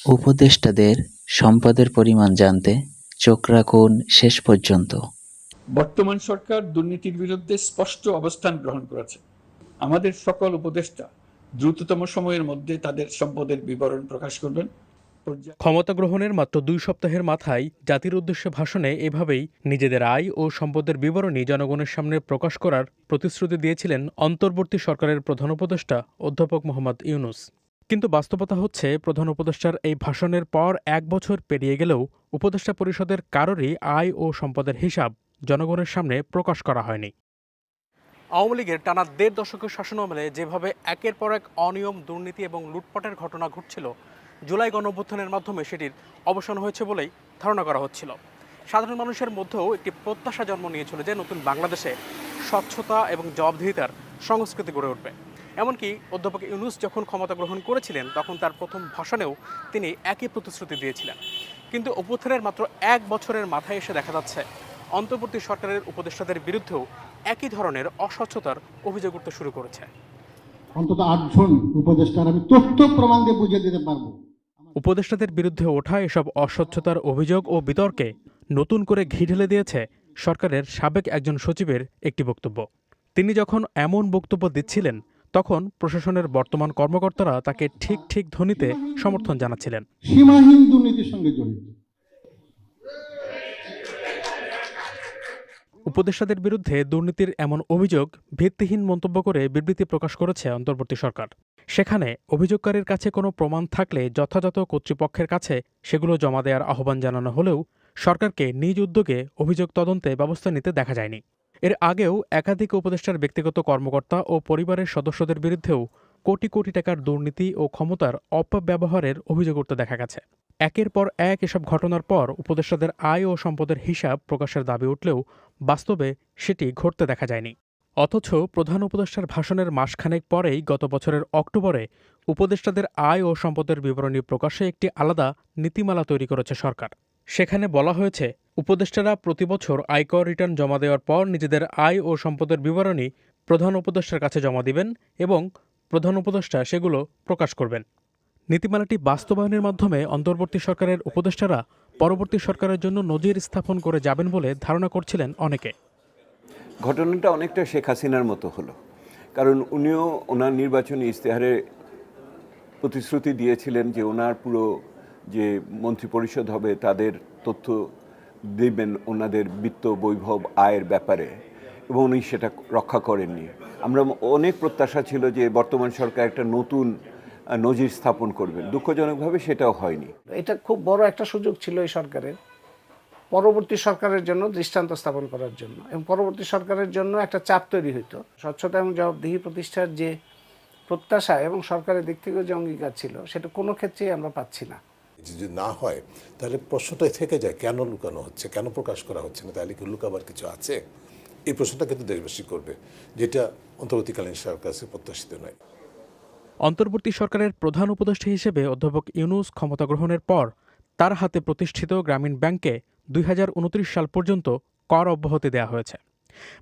উপদেষ্টাদের সম্পদের পরিমাণ জানতে চোখ রাখুন শেষ পর্যন্ত। বর্তমান সরকার দুর্নীতির বিরুদ্ধে স্পষ্ট অবস্থান গ্রহণ করেছে। আমাদের সকল উপদেষ্টা দ্রুততম সময়ের মধ্যে তাদের সম্পদের বিবরণ প্রকাশ করবেন। ক্ষমতা গ্রহণের মাত্র দুই সপ্তাহের মাথায় জাতির উদ্দেশ্যে ভাষণে এভাবেই নিজেদের আয় ও সম্পদের বিবরণী জনগণের সামনে প্রকাশ করার প্রতিশ্রুতি দিয়েছিলেন অন্তর্বর্তী সরকারের প্রধান উপদেষ্টা অধ্যাপক মোহাম্মদ ইউনুস। কিন্তু বাস্তবতা হচ্ছে, প্রধান উপদেষ্টার এই ভাষণের পর এক বছর পেরিয়ে গেলেও উপদেষ্টা পরিষদের কারোরই আয় ও সম্পদের হিসাব জনগণের সামনে প্রকাশ করা হয়নি। আওয়ামী লীগের টানা দেড় দশকের শাসনামলে যেভাবে একের পর এক অনিয়ম, দুর্নীতি এবং লুটপাটের ঘটনা ঘটছিল, জুলাই গণঅভ্যুত্থানের মাধ্যমে সেটির অবসান হয়েছে বলেই ধারণা করা হচ্ছিল। সাধারণ মানুষের মধ্যেও একটি প্রত্যাশা জন্ম নিয়েছিল যে নতুন বাংলাদেশে স্বচ্ছতা এবং জবাবদিহিতার সংস্কৃতি গড়ে উঠবে। এমনকি অধ্যাপক ইউনুস যখন ক্ষমতা গ্রহণ করেছিলেন তখন তার প্রথম ভাষণেও তিনি একই প্রতিশ্রুতি দিয়েছিলেন। কিন্তু অভ্যুত্থানের মাত্র এক বছরের মাথায় এসে দেখা যাচ্ছে অন্তর্বর্তী সরকারের উপদেষ্টাদের বিরুদ্ধেও একই ধরনের অস্বচ্ছতার অভিযোগ উঠতে শুরু করেছে। অন্তত আটজন উপদেষ্টার আমি তথ্য প্রমাণ দিয়ে বুঝিয়ে দিতে পারব। উপদেষ্টাদের বিরুদ্ধে ওঠা এসব অস্বচ্ছতার অভিযোগ ও বিতর্কে নতুন করে ঘি ঢেলে দিয়েছে সরকারের সাবেক একজন সচিবের একটি বক্তব্য। তিনি যখন এমন বক্তব্য দিচ্ছিলেন তখন প্রশাসনের বর্তমান কর্মকর্তারা তাকে ঠিক ঠিক ধ্বনিতে সমর্থন জানাচ্ছিলেন। সীমাহীন দুর্নীতির সঙ্গে জড়িত। উপদেষ্টাদের বিরুদ্ধে দুর্নীতির এমন অভিযোগ ভিত্তিহীন মন্তব্য করে বিবৃতি প্রকাশ করেছে অন্তর্বর্তী সরকার। সেখানে অভিযোগকারীর কাছে কোনো প্রমাণ থাকলে যথাযথ কর্তৃপক্ষের কাছে সেগুলো জমা দেওয়ার আহ্বান জানানো হলেও সরকারকে নিজ উদ্যোগে অভিযোগ তদন্তে ব্যবস্থা নিতে দেখা যায়নি। এর আগেও একাধিক উপদেষ্টার ব্যক্তিগত কর্মকর্তা ও পরিবারের সদস্যদের বিরুদ্ধেও কোটি কোটি টাকার দুর্নীতি ও ক্ষমতার অপব্যবহারের অভিযোগ উঠতে দেখা গেছে। একের পর এক এসব ঘটনার পর উপদেষ্টাদের আয় ও সম্পদের হিসাব প্রকাশের দাবি উঠলেও বাস্তবে সেটি ঘটতে দেখা যায়নি। অথচ প্রধান উপদেষ্টার ভাষণের মাসখানেক পরেই গত বছরের অক্টোবরে উপদেষ্টাদের আয় ও সম্পদের বিবরণী প্রকাশে একটি আলাদা নীতিমালা তৈরি করেছে সরকার। সেখানে বলা হয়েছে, উপদেষ্টারা প্রতিবছর আয়কর রিটার্ন জমা দেওয়ার পর নিজেদের আয় ও সম্পদের বিবরণী প্রধান উপদেষ্টার কাছে জমা দিবেন এবং প্রধান উপদেষ্টা সেগুলো প্রকাশ করবেন। নীতিমালাটি বাস্তবায়নের মাধ্যমে অন্তর্বর্তী সরকারের উপদেষ্টারা পরবর্তী সরকারের জন্য নজির স্থাপন করে যাবেন বলে ধারণা করছিলেন অনেকে। ঘটনাটা অনেকটা শেখ হাসিনার মতো হলো। কারণ উনিও ওনার নির্বাচনী ইশতেহারে প্রতিশ্রুতি দিয়েছিলেন যে ওনার পুরো যে মন্ত্রিপরিষদ হবে, তাদের তথ্য দেবেন ওনাদের বিত্ত বৈভব আয়ের ব্যাপারে এবং উনি সেটা রক্ষা করেননি। আমরা অনেক প্রত্যাশা ছিল যে বর্তমান সরকার একটা নতুন নজির স্থাপন করবেন দুঃখজনকভাবে সেটাও হয়নি। এটা খুব বড় একটা সুযোগ ছিল এই সরকারের, পরবর্তী সরকারের জন্য দৃষ্টান্ত স্থাপন করার জন্য এবং পরবর্তী সরকারের জন্য একটা চাপ তৈরি হইতো। স্বচ্ছতা এবং জবাবদিহি প্রতিষ্ঠার যে প্রত্যাশা এবং সরকারের দিক থেকে যে অঙ্গীকার ছিল, সেটা কোনো ক্ষেত্রেই আমরা পাচ্ছি না। যদি না হয়, তাহলে প্রশ্নটাই থেকে যায়, কেন লুকানো হচ্ছে? কেন প্রকাশ করা হচ্ছে না? তাহলে কি লুকাবার কিছু আছে? এই প্রশ্নটা কিন্তু দেশবাসী করবে, যেটা অন্তর্বর্তীকালীন সরকার কাছে প্রত্যাশিত নয়। অন্তর্বর্তী সরকারের প্রধান উপদেষ্টা হিসেবে অধ্যাপক ইউনুস ক্ষমতা গ্রহণের পর তার হাতে প্রতিষ্ঠিত গ্রামীণ ব্যাংকে দুই হাজার উনত্রিশ সাল পর্যন্ত কর অব্যাহতি দেওয়া হয়েছে।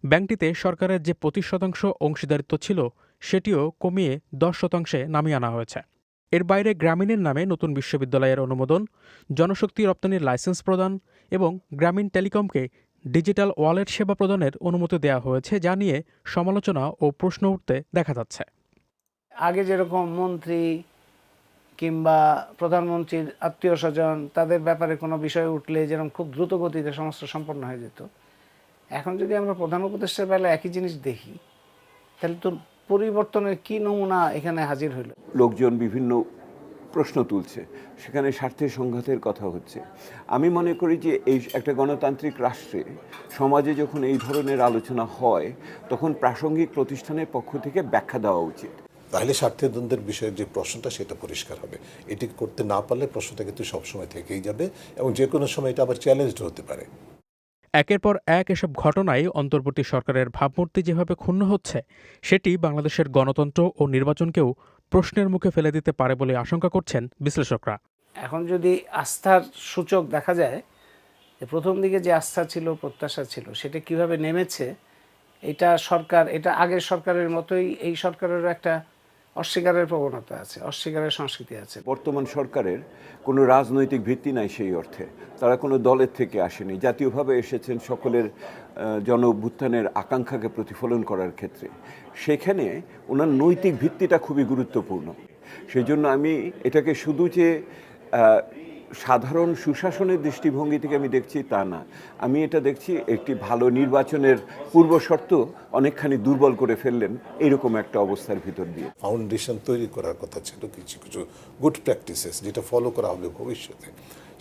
ব্যাংকটিতে সরকারের যে পঁচিশ শতাংশ অংশীদারিত্ব ছিল, সেটিও কমিয়ে দশ শতাংশে নামিয়ে আনা হয়েছে। এর বাইরে গ্রামীণের নামে নতুন বিশ্ববিদ্যালয়ের অনুমোদন, জনশক্তি রপ্তানির লাইসেন্স প্রদান এবং গ্রামীণ টেলিকমকে ডিজিটাল ওয়ালেট সেবা প্রদানের অনুমতি দেওয়া হয়েছে যা নিয়ে সমালোচনা ও প্রশ্ন উঠতে দেখা যাচ্ছে। আগে যেরকম মন্ত্রী কিংবা প্রধানমন্ত্রীর আত্মীয় স্বজন তাদের ব্যাপারে কোনো বিষয় উঠলে যেরকম খুব দ্রুত গতিতে সমস্ত সম্পন্ন হয়ে যেত, এখন যদি আমরা প্রধান উপদেষ্টার বেলা একই জিনিস দেখি, তাহলে তো পরিবর্তনের কি নমুনা এখানে হাজির হইল? লোকজন বিভিন্ন প্রশ্ন তুলছে। সেখানে স্বার্থের সংঘাতের কথা হচ্ছে। আমি মনে করি যে এই একটা গণতান্ত্রিক রাষ্ট্রে সমাজে যখন এই ধরনের আলোচনা হয় তখন প্রাসঙ্গিক প্রতিষ্ঠানের পক্ষ থেকে ব্যাখ্যা দেওয়া উচিত। তাহলে স্বার্থের দ্বন্দ্বের বিষয়ে যে প্রশ্নটা সেটা পরিষ্কার হবে। এটি করতে না পারলে প্রশ্নটা কিন্তু সবসময় থেকেই যাবে এবং যে কোনো সময় এটা আবার চ্যালেঞ্জড হতে পারে। একের পর এক এসব ঘটনায় অন্তর্বর্তী সরকারের ভাবমূর্তি যেভাবে ক্ষুণ্ণ হচ্ছে, সেটি বাংলাদেশের গণতন্ত্র ও নির্বাচনকেও প্রশ্নের মুখে ফেলে দিতে পারে বলে আশঙ্কা করছেন বিশ্লেষকরা। এখন যদি আস্থার সূচক দেখা যায়, যে প্রথম দিকে যে আস্থা ছিল, প্রত্যাশা ছিল, সেটা কীভাবে নেমেছে, এটা সরকার, এটা আগের সরকারের মতোই এই সরকারেরও একটা অস্বীকারের প্রবণতা আছে, অস্বীকারের সংস্কৃতি আছে। বর্তমান সরকারের কোনো রাজনৈতিক ভিত্তি নাই সেই অর্থে। তারা কোনো দলের থেকে আসেনি। জাতীয়ভাবে এসেছেন সকলের জন অভ্যুত্থানের আকাঙ্ক্ষাকে প্রতিফলন করার ক্ষেত্রে। সেখানে ওনার নৈতিক ভিত্তিটা খুবই গুরুত্বপূর্ণ। সেই জন্য আমি এটাকে শুধু যে সাধারণ সুশাসনের দৃষ্টিভঙ্গি থেকে আমি দেখছি তা না। আমি এটা দেখছি একটি ভালো নির্বাচনের পূর্বশর্ত অনেকখানি দুর্বল করে ফেললেন এইরকম একটা অবস্থার ভিতর দিয়ে। ফাউন্ডেশন তৈরি করার কথা ছিল কিছু কিছু গুড প্র্যাকটিসেস যেটা ফলো করা হবে ভবিষ্যতে।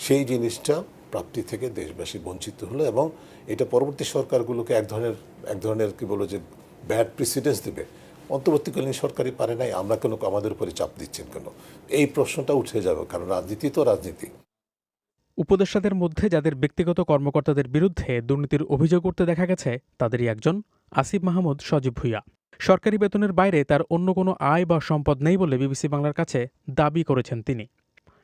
সেই জিনিসটা প্রাপ্তি থেকে দেশবাসী বঞ্চিত হলো এবং এটা পরবর্তী সরকারগুলোকে এক ধরনের এক ধরনের কি বলো যে ব্যাড প্রেসিডেন্স দেবে। অন্তর্বর্তীকালীন সরকারই পারে নাই আমরা কেন আমাদের উপরে চাপ দিচ্ছেন কেন? এই প্রশ্নটা উঠে যাবে কারণ রাজনীতি তো রাজনীতি। উপদেষ্টাদের মধ্যে যাদের ব্যক্তিগত কর্মকর্তাদের বিরুদ্ধে দুর্নীতির অভিযোগ করতে দেখা গেছে তাদেরই একজন আসিফ মাহমুদ সজীব ভুইয়া। সরকারি বেতনের বাইরে তার অন্য কোনো আয় বা সম্পদ নেই বলে বিবিসি বাংলার কাছে দাবি করেছেন তিনি।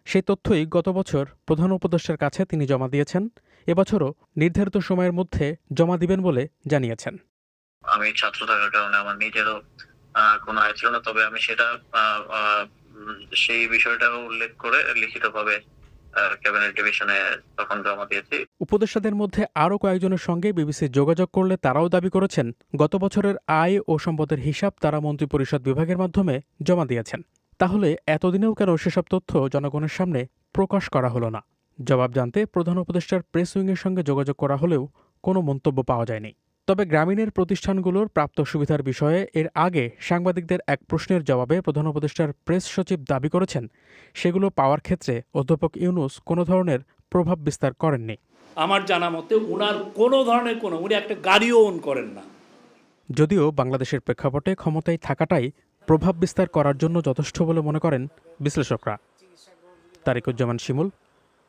সেই তথ্যই গত বছর প্রধান উপদেষ্টার কাছে তিনি জমা দিয়েছেন এবছরও নির্ধারিত সময়ের মধ্যে জমা দিবেন বলে জানিয়েছেন। আমি ছাত্র থাকার কারণে আমার নিজেরও কোনো আয় ছিল না। তবে আমি সেটা সেই বিষয়টাও উল্লেখ করে লিখিতভাবে ক্যাবিনেট ডিভিশনে তখন জমা দিয়েছি। উপদেষ্টাদের মধ্যে আরও কয়েকজনের সঙ্গে বিবিসি যোগাযোগ করলে তারাও দাবি করেছেন, গত বছরের আয় ও সম্পদের হিসাব তারা মন্ত্রিপরিষদ বিভাগের মাধ্যমে জমা দিয়েছেন। তাহলে এতদিনেও কেন সেসব তথ্য জনগণের সামনে প্রকাশ করা হলো না? জবাব জানতে প্রধান উপদেষ্টার প্রেস উইংয়ের সঙ্গে যোগাযোগ করা হলেও কোনো মন্তব্য পাওয়া যায়নি। তবে গ্রামীণের প্রতিষ্ঠানগুলোর প্রাপ্ত সুবিধার বিষয়ে এর আগে সাংবাদিকদের এক প্রশ্নের জবাবে প্রধান উপদেষ্টার প্রেস সচিব দাবি করেছেন সেগুলো পাওয়ার ক্ষেত্রে অধ্যাপক ইউনুস কোনো ধরনের প্রভাব বিস্তার করেননি। আমার জানা মতে উনার কোনো ধরনের কোনো উনি একটা গাড়িও ওন করেন না। যদিও বাংলাদেশের প্রেক্ষাপটে ক্ষমতায় থাকাটাই প্রভাব বিস্তার করার জন্য যথেষ্ট বলে মনে করেন বিশ্লেষকরা। তারিকুজ্জামান শিমুল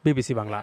বিবিসি বাংলা।